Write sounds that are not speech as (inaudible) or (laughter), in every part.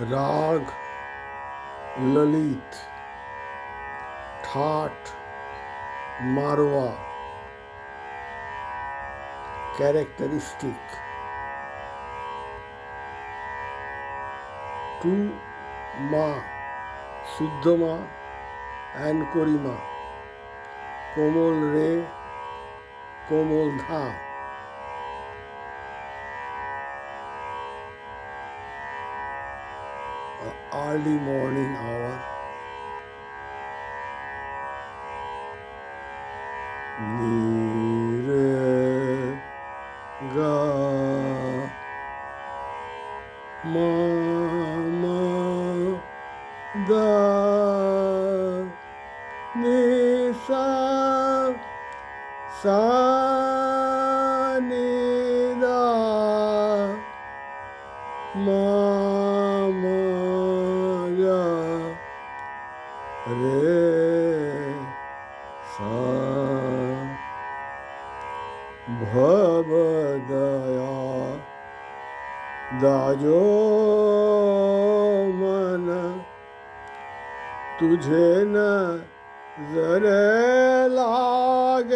राग, ललित ठाठ मारवा characteristic to मा, शुद्ध माँ एंड कोरिमा कोमल रे, कोमल धा। early morning hour. Nire ga mama da nisa sa ni mama रे सा। भवदया दाजो मन तुझे न जरे लाग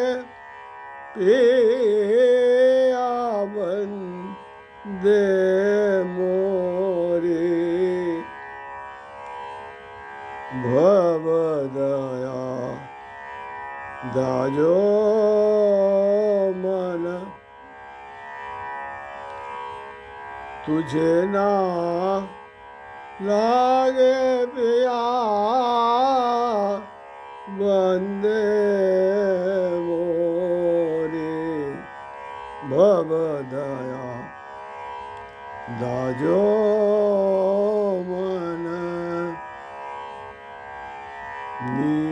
पे आवन दे। दाजो मन तुझे ना लागे पिया बंदे मोरे भव दया। दाजो मन नीरेगा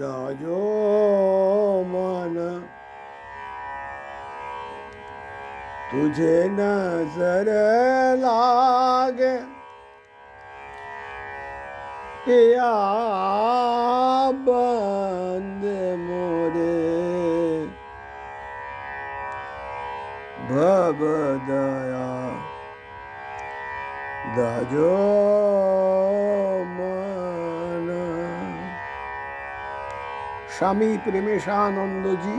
दाजो मन। तुझे नज़र लागे पिया बंद मोरे। भव दया দাজো স্বামী প্রেমেশানন্দজি,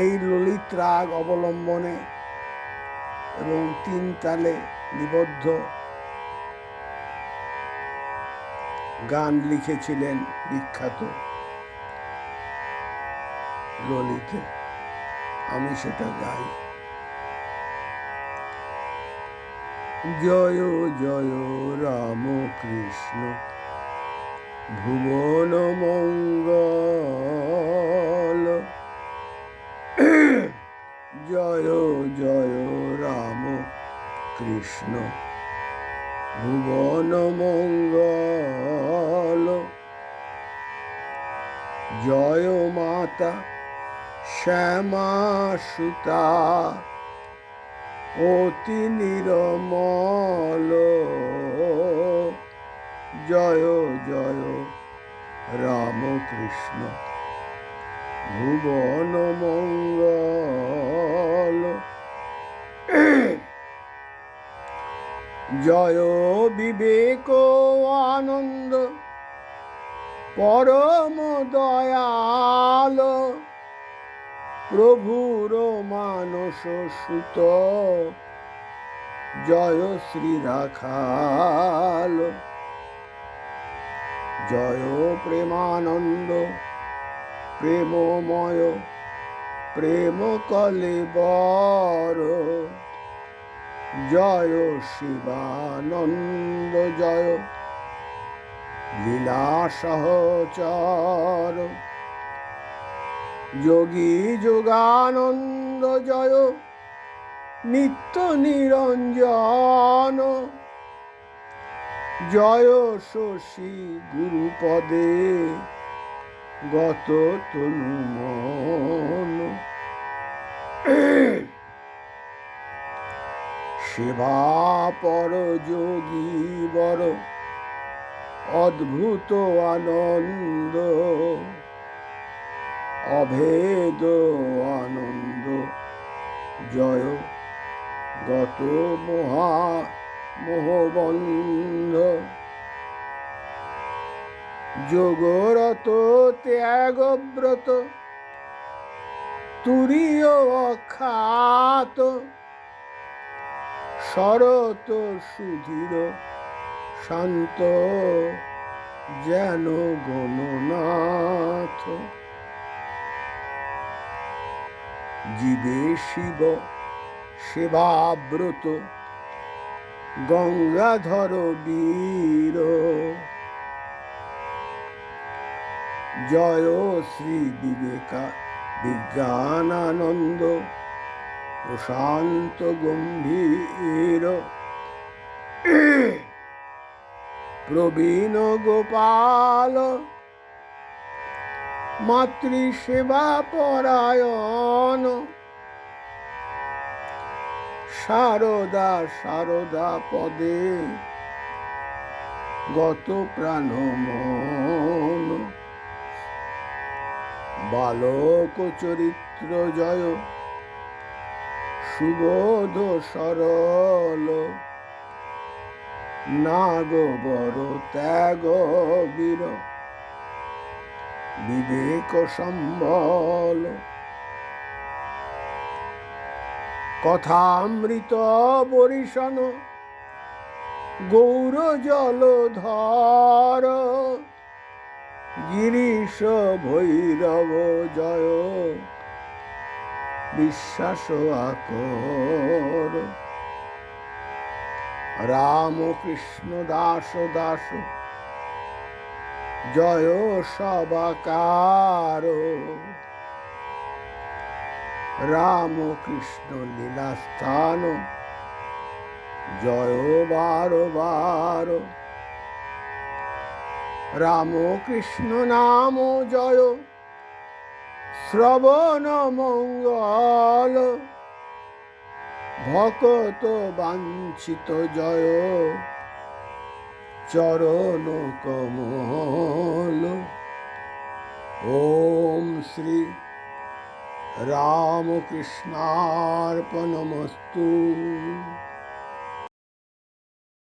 এই ললিত রাগ অবলম্বনে এবং তিন তালে নিবদ্ধ গান লিখেছিলেন বিখ্যাত ললিতে। আমি সেটা গাই। জয় জয় রাম কৃষ্ণ ভুবন মঙ্গল। জয় জয় রাম কৃষ্ণ। ভুবন মঙ্গল। জয় মাতা শ্যামা সুতা। অতি নিরমল। জয় জয় রামকৃষ্ণ ভুবন মঙ্গল। (clears throat) জয় বিবেক আনন্দ, পরম দয়াল। প্রভুর মানস সুত, জয় শ্রী রাখাল। জয় প্রেমানন্দ। প্রেমময় প্রেম কলেবর জয় শিবানন্দ, জয়। লীলা সহচর। যোগী যোগানন্দ, জয়। নিত্য নিরঞ্জন। জয় শশী গুরুপদে, গত তনু মন। সেবা পর যোগী বড় অদ্ভুত আনন্দ, অভেদ আনন্দ। জয় গত মহা মোহবন্ধ। যোগরত ত্যাগব্রত তুরীয় অখ্যাত শরত সুধীর শান্ত যেন গণনাথ জীবে শিব সেবাব্রত গঙ্গাধর বীর। জয় শ্রী বিবেকা বিজ্ঞানানন্দ। প্রশান্ত গম্ভীর। প্রবীণ গোপাল। মাতৃসেবা পরায়ণ। সারদা সারদা পদে গত প্রাণ মন। বালক চরিত্র জয়। সুবোধ সরল। নাগবর ত্যাগ বীর। বিবেক সম্বল। কথামৃত বরিশন। গৌর জলধর। গিরিশ ভৈরব জয়। বিশ্বাস আকর। রাম কৃষ্ণ দাস দাস, জয় সবাকার। রাম কৃষ্ণ লীলাস্থান, জয় বার বার রাম কৃষ্ণ নাম জয়। শ্রবণ মঙ্গল। ভকত বাঞ্ছিত জয়। চরণ কমল। ওম শ্রী রামকৃষ্ণার্পণমস্তু।